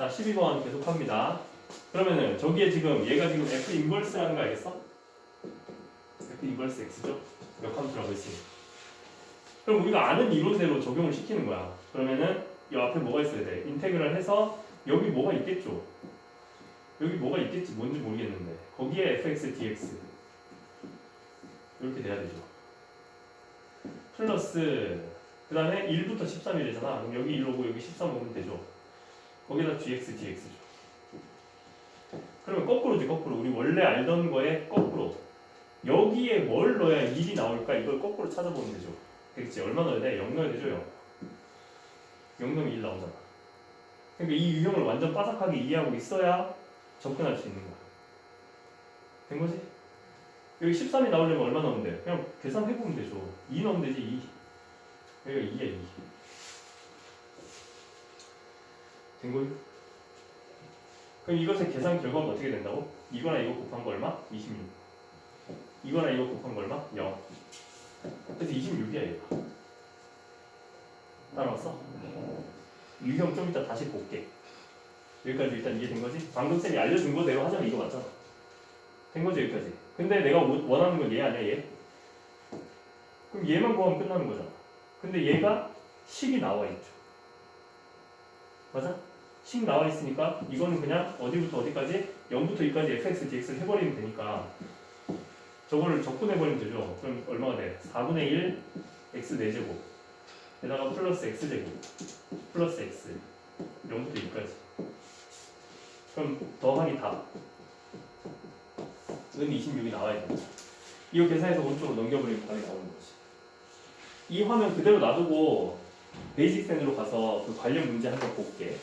자 12번 계속합니다. 그러면은 저기에 지금 얘가 지금 F 인버스라는 거 알겠어? F 인버스 X죠? 몇 카운트라고 했으니. 그럼 우리가 아는 이론대로 적용을 시키는 거야. 그러면은 이 앞에 뭐가 있어야 돼? 인테그랄 해서 여기 뭐가 있겠죠? 여기 뭐가 있겠지 뭔지 모르겠는데 거기에 fx dx 이렇게 돼야 되죠. 플러스 그 다음에 1부터 13이래잖아. 그럼 여기 1 오고 여기 13 오면 되죠. 거기다 gx dx죠. 그러면 거꾸로지 거꾸로 우리 원래 알던 거에 거꾸로 여기에 뭘 넣어야 1이 나올까 이걸 거꾸로 찾아보면 되죠. 그렇지 얼마 넣어야 돼? 0 넣어야 되죠 0. 0 넣으면 1 나오잖아. 그러니까 이 유형을 완전 빠삭하게 이해하고 있어야 접근할 수 있는 거야. 된 거지? 여기 13이 나오려면 얼마 넣으면 돼? 그냥 계산해보면 되죠. 2 넣으면 되지 2. 여기가 2야 2. 된 거지? 그럼 이것의 계산 결과가 어떻게 된다고? 이거나 이거 곱한 거 얼마? 26. 이거나 이거 곱한 거 얼마? 0. 그래서 26이야 얘가. 따라왔어? 유형 좀 이따 다시 볼게. 여기까지 일단 이해된 거지? 방금 쌤이 알려준 거대로 하자면 이거 맞잖아. 된 거지 여기까지. 근데 내가 원- 원하는 건 얘 아니야 얘? 그럼 얘만 구하면 끝나는 거잖아. 근데 얘가 식이 나와 있죠. 맞아? 식 나와 있으니까 이거는 그냥 어디부터 어디까지 0부터 2까지 fx, dx를 해버리면 되니까 저거를 적분해버리면 되죠. 그럼 얼마가 돼? 4분의 1 x 4제곱 게다가 플러스 x제곱 플러스 x 0부터 2까지 그럼 더하기 답. 은 26이 나와야 된다. 이거 계산해서 오른쪽으로 넘겨버리면 답이 나오는 거지. 이 화면 그대로 놔두고 베이직 펜으로 가서 그 관련 문제 한번 볼게.